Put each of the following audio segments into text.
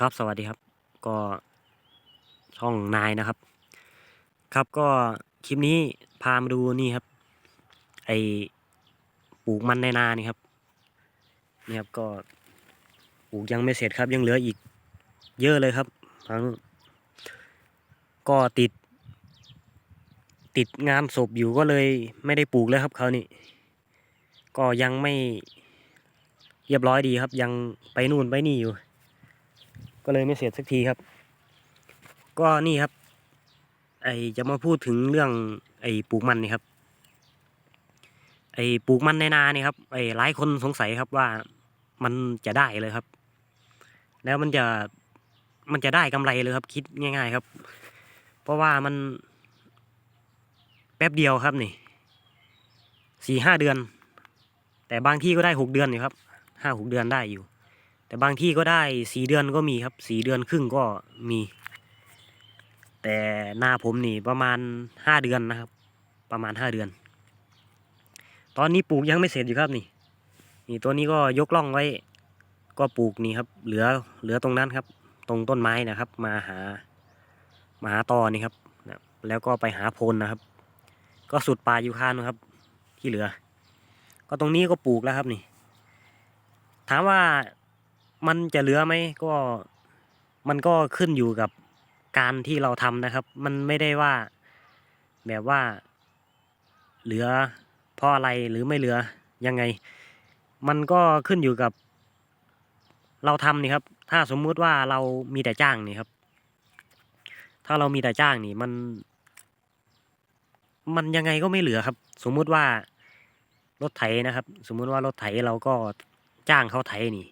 ครับสวัสดีครับก็ช่องนายนะครับ ครับก็คลิปนี้พามาดูนี่ครับ ไอปลูกมันในนานี่ครับนี่ครับก็ปลูกยังไม่เสร็จครับ ยังเหลืออีกเยอะเลยครับทั้งก็ติด ติดงานศพอยู่ก็เลยไม่ได้ปลูกเลยครับคราวนี้ก็ยังไม่เรียบร้อยดีครับ ยังไปนู่นไปนี่อยู่ ก็เลยไม่เสร็จสักทีครับ ก็นี่ครับ ไอจะมาพูดถึงเรื่อง ไอปลูกมันนี่ครับ ไอปลูกมันในนาเนี่ยครับ ไอหลายคนสงสัยครับว่ามันจะได้เลยครับ แล้วมันจะมันจะได้กำไรเลยครับ คิดง่าย ๆครับ เพราะว่ามันแป๊บเดียวครับนี่สี่ห้าเดือน แต่บางที่ก็ได้หกเดือนอยู่ครับห้าหกเดือนได้อยู่ แต่บางที่ก็ได้สี่เดือนก็มีครับสี่เดือนครึ่งก็มี แต่หน้าผมนี่ประมาณห้าเดือนนะครับ ประมาณห้าเดือน ตอนนี้ปลูกยังไม่เสร็จอยู่ครับนี่นี่ตัวนี้ก็ยกล่องไว้ ก็ปลูกนี่ครับ เหลือเหลือตรงนั้นครับ ตรงต้นไม้นะครับ มาหามาหาตอนี่ครับนะแล้วก็ไปหาโพนนะครับ ก็สุดป่ายูคานะครับ ที่เหลือ ก็ตรงนี้ก็ปลูกแล้วครับนี่ ถามว่า มันจะเหลือไหมก็มันก็ขึ้นอยู่กับการที่เราทำนะครับ มันไม่ได้ว่าแบบว่า เหลือเพราะอะไรหรือไม่เหลือยังไง มันก็ขึ้นอยู่กับ เราทำนี่ครับ ถ้าสมมุติว่าเรามีแต่จ้างนี่ครับ ถ้าเรามีแต่จ้างนี่มัน มันยังไงก็ไม่เหลือครับ สมมุติว่ารถไถนะครับ สมมุติว่ารถไถเราก็จ้างเขาไถนี่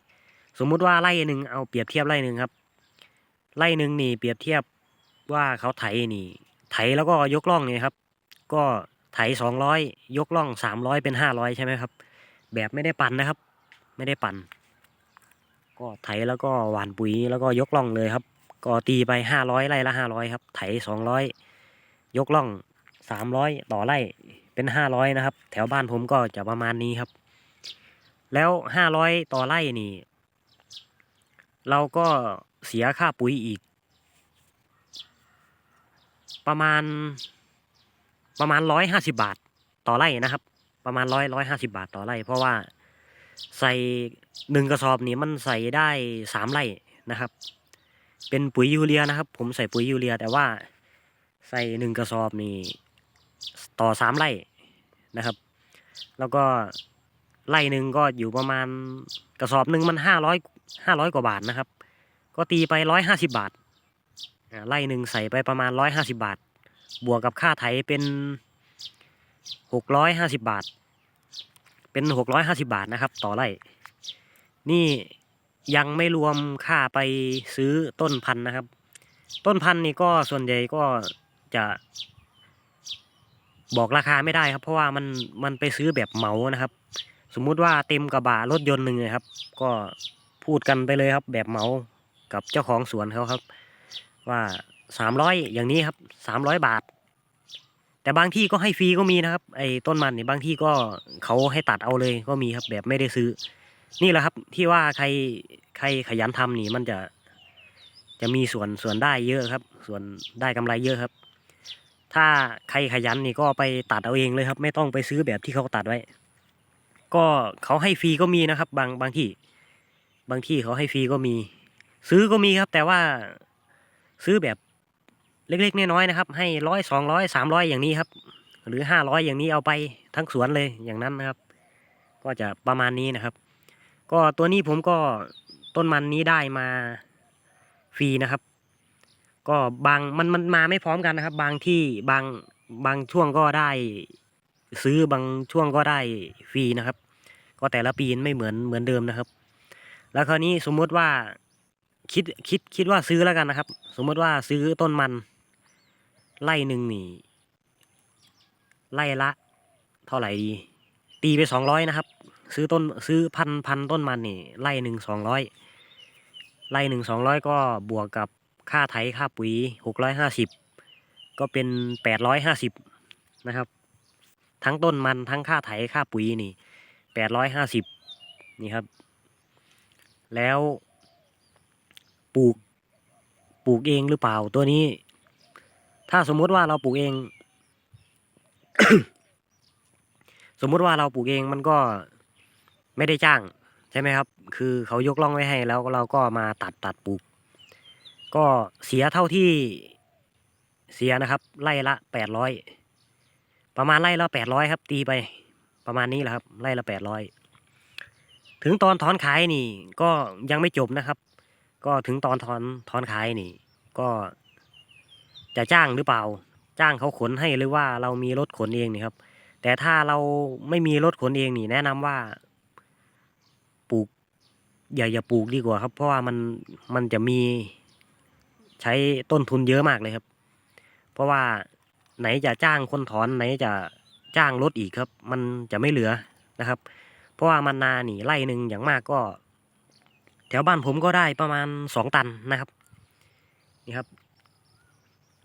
สมมุติว่าไร่หนึ่งเอาเปรียบเทียบไร่หนึ่งครับ ไร่หนึ่งนี่เปรียบเทียบว่าเขาไถนี่ ไถแล้วก็ยกล่องนี่ครับ ก็ไถสองร้อยยกล่องสามร้อยเป็นห้าร้อยใช่ไหมครับ แบบไม่ได้ปั่นนะครับ ไม่ได้ปั่น ก็ไถแล้วก็หว่านปุ๋ยแล้วก็ยกล่องเลยครับ ก็ตีไปห้าร้อยไร่ละห้าร้อยครับ ไถสองร้อยยกล่องสามร้อยต่อไร่เป็นห้าร้อยนะครับ แถวบ้านผมก็จะประมาณนี้ครับ แล้วห้าร้อยต่อไร่นี่ เราก็เสียค่าปุ๋ยอีก ประมาณประมาณร้อยห้าสิบาทต่อไร่นะครับ ประมาณร้อยร้อยห้าสิบาทต่อไร่ เพราะว่าใส่หนึ่งกระสอบนี่มันใส่ได้สามไร่นะครับ เป็นปุ๋ยยูเรียนะครับ ผมใส่ปุ๋ยยูเรีย แต่ว่าใส่หนึ่งกระสอบนี่ต่อสามไร่นะครับ แล้วก็ไร่หนึ่งก็อยู่ประมาณกระสอบหนึ่งมันห้าร้อย ห้าร้อยกว่าบาทนะครับ ก็ตีไปร้อยห้าสิบบาทไร่หนึ่งใส่ไปประมาณร้อยห้าสิบบาท บวกกับค่าไถเป็นหกร้อยห้าสิบบาท เป็นหกร้อยห้าสิบาทนะครับ ต่อไร่ นี่ยังไม่รวมค่าไปซื้อต้นพันธุ์นะครับ ต้นพันธุ์นี่ก็ส่วนใหญ่ก็จะบอกราคาไม่ได้ครับ เพราะว่ามันมันไปซื้อแบบเหมานะครับ สมมุติว่าเต็มกระบะรถยนต์หนึ่งเลยครับ ก็ พูดกันไปเลยครับ แบบเหมากับเจ้าของสวนเขาครับ ว่าสามร้อยอย่างนี้ครับสามร้อยบาท แต่บางที่ก็ให้ฟรีก็มีนะครับ ไอ้ต้นมันนี่บางที่ก็เขาให้ตัดเอาเลยก็มีครับ แบบไม่ได้ซื้อ นี่แหละครับที่ว่าใครใครขยันทำนี่มันจะจะมีส่วนส่วนได้เยอะครับ ส่วนได้กำไรเยอะครับ ถ้าใครขยันนี่ก็ไปตัดเอาเองเลยครับ ไม่ต้องไปซื้อแบบที่เขาตัดไว้ ก็เขาให้ฟรีก็มีนะครับ บางบางที่ บางที่เขาให้ฟรีก็มี ซื้อก็มีครับ แต่ว่าซื้อแบบเล็กๆน้อยๆนะครับ ให้ร้อยสองร้อยสามร้อยอย่างนี้ครับ หรือห้าร้อยอย่างนี้เอาไปทั้งสวนเลยอย่างนั้นนะครับ ก็จะประมาณนี้นะครับ ก็ตัวนี้ผมก็ต้นมันนี้ได้มาฟรีนะครับ ก็บางมันมันมาไม่พร้อมกันนะครับ บางที่บางบางช่วงก็ได้ซื้อบางช่วงก็ได้ฟรีนะครับ ก็แต่ละปีไม่เหมือนเหมือนเดิมนะครับ แล้วคราวนี้สมมุติว่าคิดคิดคิดว่าซื้อแล้วกันนะครับ สมมติว่าซื้อต้นมันไร่หนึ่งนี่ไร่ละ เท่าไหร่ดี ตีไปสองร้อยนะครับ ซื้อต้นซื้อพันพันต้นมันนี่ไร่หนึ่งสองร้อยไร่หนึ่งสองร้อยก็บวกกับค่าไถค่าปุ๋ยหกร้อยห้าสิบก็เป็นแปดร้อยห้าสิบนะครับ ทั้งต้นมันทั้งค่าไถค่าปุ๋ยนี่แปดร้อยห้าสิบนี่ครับ แล้วปลูกปลูกเองหรือเปล่าตัวนี้ ถ้าสมมุติว่าเราปลูกเอง สมมุติว่าเราปลูกเองมันก็ไม่ได้จ้างใช่ไหมครับ คือเขายกล่องไว้ให้แล้วเราก็มาตัดตัดปลูก ก็เสียเท่าที่เสียนะครับไร่ละแปดร้อยประมาณไร่ละแปดร้อยครับ ตีไป ประมาณนี้แหละครับไร่ละแปดร้อย ถึงตอนถอนขายนี่ ก็ยังไม่จบนะครับ ก็ถึงตอนถอนถอนขายนี่ ก็จะจ้างหรือเปล่า จ้างเขาขนให้หรือว่าเรามีรถขนเองนี่ครับ แต่ถ้าเราไม่มีรถขนเองนี่ แนะนำว่า ปลูก อย่าอย่าปลูกดีกว่าครับ เพราะว่ามันมันจะมีใช้ต้นทุนเยอะมากเลยครับ เพราะว่าไหนจะจ้างคนถอนไหนจะจ้างรถอีกครับ มันจะไม่เหลือนะครับ ราะว่ามันนาหนีไร่หนึ่งอย่างมากก็ แถวบ้านผมก็ได้ประมาณสองตันนะครับนี่ครับ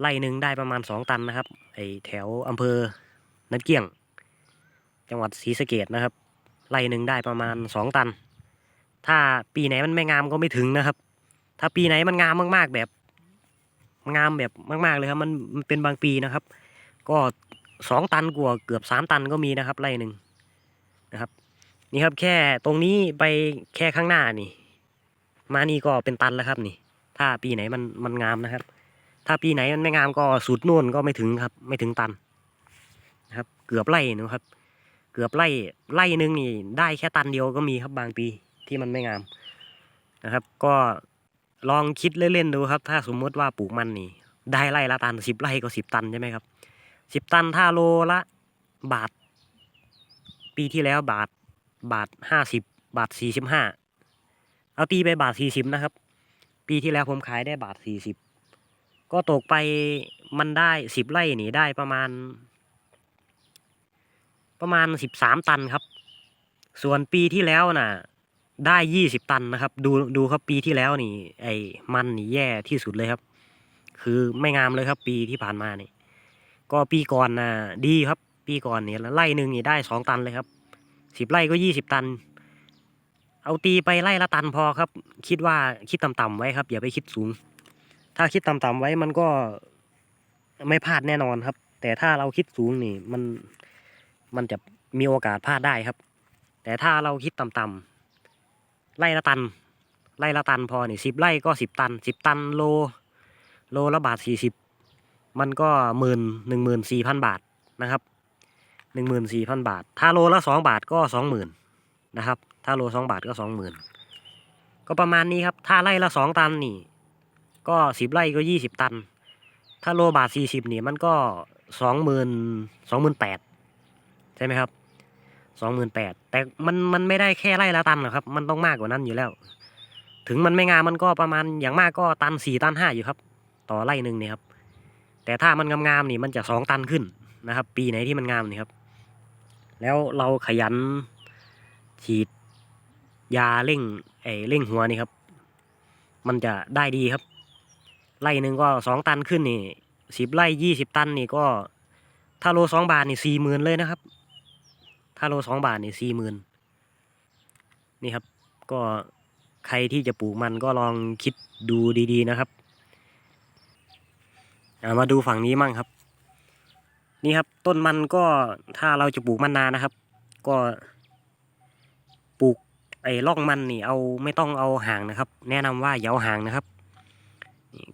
ไร่หนึ่งได้ประมาณสองตันนะครับไอแถวอำเภอนันเกี้ยง จังหวัดศรีสะเกดนะครับไร่หนึ่งได้ประมาณสองตัน ถ้าปีไหนมันไม่งามก็ไม่ถึงนะครับ ถ้าปีไหนมันงามมากๆแบบงามแบบมาก ๆเลยครับมันมันเป็นบางปีนะครับ ก็สองตันกว่าเกือบสามตันก็มีนะครับไร่หนึ่งนะครับ นี่ครับแค่ตรงนี้ไปแค่ข้างหน้านี่ มานี่ก็เป็นตันแล้วครับนี่ ถ้าปีไหนมันมันงามนะครับ ถ้าปีไหนมันไม่งามก็สุดนู่นก็ไม่ถึงครับ ไม่ถึงตันนะครับ เกือบไร่นะครับ เกือบไร่ไร่หนึ่งนี่ ได้แค่ตันเดียวก็มีครับบางปีที่มันไม่งามนะครับ ก็ลองคิดเล่นๆดูครับ ถ้าสมมติว่าปลูกมันนี่ ได้ไร่ละตันสิบไร่ก็สิบตันใช่ไหมครับสิบตันถ้าโลละบาท ปีที่แล้วบาท บาทห้าสิบบาทสี่สิบห้าเอาตีไปบาทสี่สิบนะครับ ปีที่แล้วผมขายได้บาทสี่สิบก็ตกไปมันได้สิบไร่นี่ได้ประมาณ ประมาณสิบสามตันครับ ส่วนปีที่แล้วน่ะ ได้ยี่สิบตันนะครับ ดูดูครับปีที่แล้วนี่ ไอ้มันนี่แย่ที่สุดเลยครับ คือไม่งามเลยครับ ปีที่ผ่านมานี่ ก็ปีก่อนน่ะ ดีครับ ปีก่อนเนี่ยไร่หนึ่งนี่ได้สองตันเลยครับ สิบไร่ก็ยี่สิบตัน เอาตีไปไร่ละตันพอครับ คิดว่าคิดต่ำๆไว้ครับ อย่าไปคิดสูง ถ้าคิดต่ำๆไว้มันก็ไม่พลาดแน่นอนครับ แต่ถ้าเราคิดสูงนี่มันมันจะมีโอกาสพลาดได้ครับ แต่ถ้าเราคิดต่ำๆไร่ละตัน ไร่ละตันพอนี่สิบไร่ก็สิบตันสิบตันโล โลละบาทสี่สิบมันก็หมื่นหนึ่งหมื่นสี่พันบาทนะครับ หนึ่งหมื่นสี่พันบาท ถ้าโลละสองบาทก็สองหมื่นนะครับ ถ้าโลสองบาทก็สองหมื่นก็ประมาณนี้ครับ ถ้าไร่ละสองตันนี่ ก็สิบไร่ก็ยี่สิบตัน ถ้าโลบาทสี่สิบนี่มันก็สองหมื่นสองหมื่นแปดใช่ไหมครับสองหมื่นแปดแต่มันมันไม่ได้แค่ไร่ละตันหรอกครับ มันต้องมากกว่านั้นอยู่แล้ว ถึงมันไม่งามมันก็ประมาณอย่างมากก็ตันสี่ตันห้าอยู่ครับ ต่อไร่หนึ่งเนี่ยครับ แต่ถ้ามันงามๆนี่มันจะสองตันขึ้นนะครับ ปีไหนที่มันงามนี่ครับ แล้วเราขยันฉีดยาเร่งไอเร่งหัวนี่ครับ มันจะได้ดีครับไร่หนึ่งก็สองตันขึ้นนี่สิบไร่ยี่สิบตันนี่ก็ ถ้าโลสองบาทนี่สี่หมื่นเลยนะครับ ถ้าโลสองบาทนี่สี่หมื่นนี่ครับ ก็ใครที่จะปลูกมันก็ลองคิดดูดีๆนะครับามาดูฝั่งนี้มั่งครับ นี่ครับต้นมันก็ถ้าเราจะปลูกมันนานนะครับ ก็ปลูกไอ้ร่องมันนี่เอาไม่ต้องเอาห่างนะครับ แนะนำว่าอย่าเอาห่างนะครับ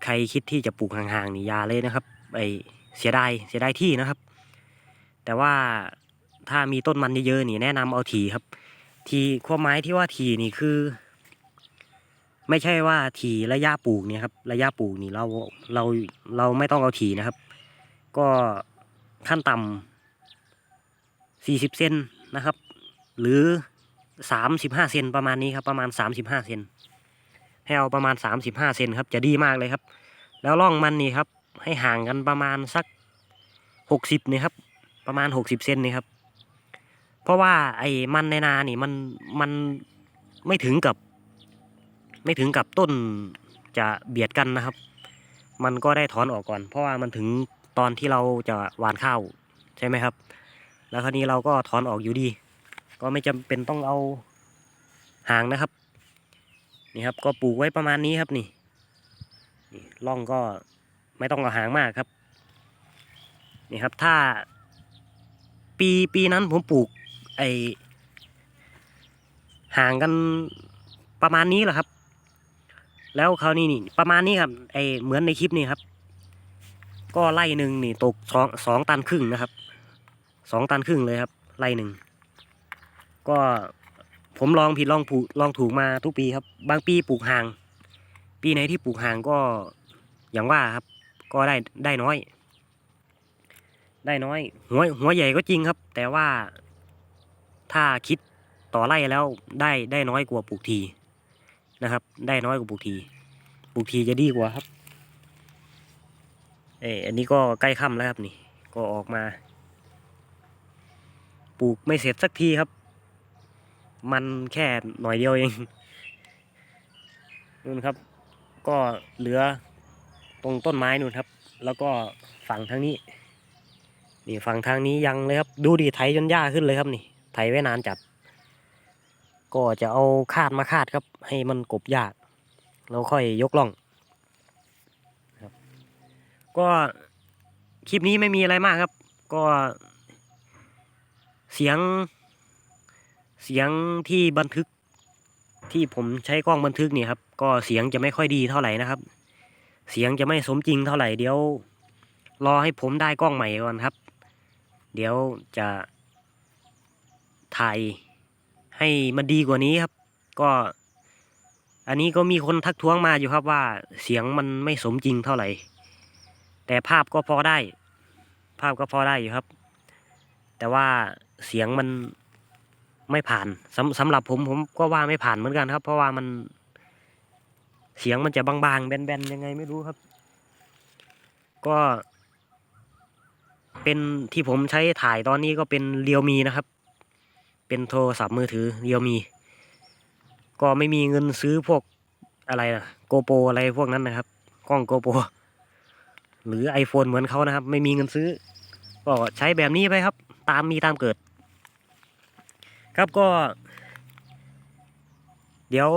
ใครคิดที่จะปลูกห่างๆนี่อยาเลยนะครับไอ้เสียดายเสียดายที่นะครับ แต่ว่าถ้ามีต้นมันเยอะๆนี่แนะนำเอาทีครับ ทีความหมายที่ว่าทีนี่คือ ไม่ใช่ว่าทีระยะปลูกเนี่ยครับ ระยะปลูกนี่เราเราเราไม่ต้องเอาทีนะครับ ก็ ขั้นต่ำสี่สิบเซนนะครับ หรือสามสิบห้าเซนประมาณนี้ครับประมาณสามสิบห้าเซนให้เอาประมาณสามสิบห้าเซนครับจะดีมากเลยครับ แล้วร่องมันนี่ครับ ให้ห่างกันประมาณสักหกสิบนี่ครับ ประมาณหกสิบเซนนี่ครับ เพราะว่าไอ้มันในนานี่มันมันไม่ถึงกับ ไม่ถึงกับต้นจะเบียดกันนะครับ มันก็ได้ถอนออกก่อน เพราะว่ามันถึง ตอนที่เราจะหว่านข้าวใช่ไหมครับ แล้วคราวนี้เราก็ถอนออกอยู่ดี ก็ไม่จำเป็นต้องเอาหางนะครับ นี่ครับก็ปลูกไว้ประมาณนี้ครับนี่นี่ร่องก็ไม่ต้องเอาหางมากครับ นี่ครับถ้าปีปีนั้นผมปลูกไอห่างกันประมาณนี้แหละครับ แล้วคราวนี้นี่ประมาณนี้ครับไอเหมือนในคลิปนี้ครับ ก็ไล่หนึ่งนี่ตกสองสองตันครึ่งนะครับสองตันครึ่งเลยครับ ไล่หนึ่งก็ผมลองผิดลองผูลองถูกมาทุกปีครับ บางปีปลูกห่าง ปีไหนที่ปลูกห่างก็อย่างว่าครับ ก็ได้ได้น้อย ได้น้อย หัวหัวใหญ่ก็จริงครับ แต่ว่าถ้าคิดต่อไร่แล้วได้ได้น้อยกว่าปลูกทีนะครับ ได้น้อยกว่าปลูกทีปลูกทีจะดีกว่าครับ เอออันนี้ก็ใกล้ค่ำแล้วครับนี่ก็ออกมา ปลูกไม่เสร็จสักทีครับ มันแค่หน่อยเดียวเองนู่นครับ ก็เหลือตรงต้นไม้นู่นครับ แล้วก็ฝั่งทางนี้ นี่ฝั่งทางนี้ยังเลยครับ ดูดิไถจนหญ้าขึ้นเลยครับนี่ไถไว้นานจัด ก็จะเอาคาดมาคาดครับ ให้มันกบหญ้าแล้วค่อยยกล่อง ก็คลิปนี้ไม่มีอะไรมากครับ ก็เสียงเสียงที่บันทึกที่ผมใช้กล้องบันทึกเนี่ยครับ ก็เสียงจะไม่ค่อยดีเท่าไหร่นะครับ เสียงจะไม่สมจริงเท่าไหร่เดี๋ยว รอให้ผมได้กล้องใหม่ก่อนครับ เดี๋ยวจะถ่ายให้มันดีกว่านี้ครับ ก็ อันนี้ก็มีคนทักท้วงมาอยู่ครับว่าเสียงมันไม่สมจริงเท่าไหร่ แต่ภาพก็พอได้ ภาพก็พอได้อยู่ครับ แต่ว่าเสียงมันไม่ผ่านสำสำหรับผมผมก็ว่าไม่ผ่านเหมือนกันครับ เพราะว่ามันเสียงมันจะบางๆ แบนๆ ยังไงไม่รู้ครับ ก็ เป็นที่ผมใช้ถ่ายตอนนี้ก็เป็นเรียวมีนะครับ เป็นโทรศัพท์มือถือเรียวมี ก็ไม่มีเงินซื้อพวกอะไรนะโกโปรอะไรพวกนั้นนะครับ กล้องโกโปร หรือ iPhone เหมือนเขานะครับ ไม่มีเงินซื้อ ก็ใช้แบบนี้ไปครับ ตามมีตามเกิด ครับก็ เดี๋ยว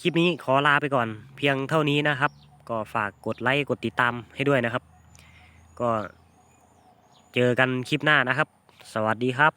คลิปนี้ขอลาไปก่อน เพียงเท่านี้นะครับ ก็ฝากกดไลค์กดติดตามให้ด้วยนะครับ ก็เจอกันคลิปหน้านะครับ สวัสดีครับ